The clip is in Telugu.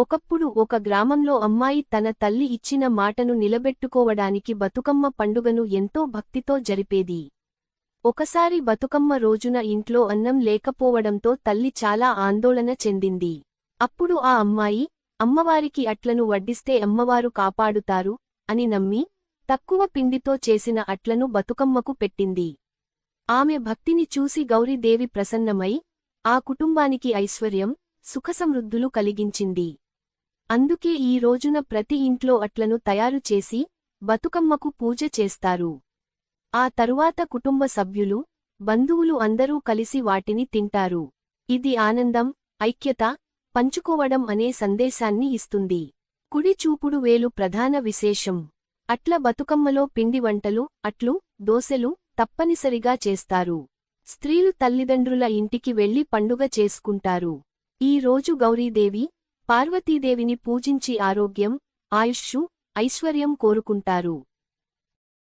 ఒకప్పుడు ఒక గ్రామంలో అమ్మాయి తన తల్లి ఇచ్చిన మాటను నిలబెట్టుకోవడానికి బతుకమ్మ పండుగను ఎంతో భక్తితో జరిపేది. ఒకసారి బతుకమ్మ రోజున ఇంట్లో అన్నం లేకపోవడంతో తల్లి చాలా ఆందోళన చెందింది. అప్పుడు ఆ అమ్మాయి అమ్మవారికి అట్లను వడ్డిస్తే అమ్మవారు కాపాడుతారు అని నమ్మి తక్కువ పిండితో చేసిన అట్లను బతుకమ్మకు పెట్టింది. ఆమె భక్తిని చూసి గౌరీదేవి ప్రసన్నమై ఆ కుటుంబానికి ఐశ్వర్యం సుఖసమృద్ధులు కలిగించింది. అందుకే ఈ రోజున ప్రతి ఇంట్లో అట్లను తయారు చేసి బతుకమ్మకు పూజ చేస్తారు. ఆ తరువాత కుటుంబ సభ్యులు బంధువులు అందరూ కలిసి వాటిని తింటారు. ఇది ఆనందం ఐక్యత పంచుకోవడం అనే సందేశాన్ని ఇస్తుంది. కుడి చూపుడు వేలు ప్రధాన విశేషం. అట్ల బతుకమ్మలో పిండి వంటలు అట్లు దోసెలు తప్పనిసరిగా చేస్తారు. స్త్రీలు తల్లిదండ్రుల ఇంటికి వెళ్ళి పండుగ చేసుకుంటారు. ఈ రోజు గౌరీదేవి పార్వతీదేవిని పూజించి ఆరోగ్యం ఆయుష్షు ఐశ్వర్యం కోరుకుంటారు.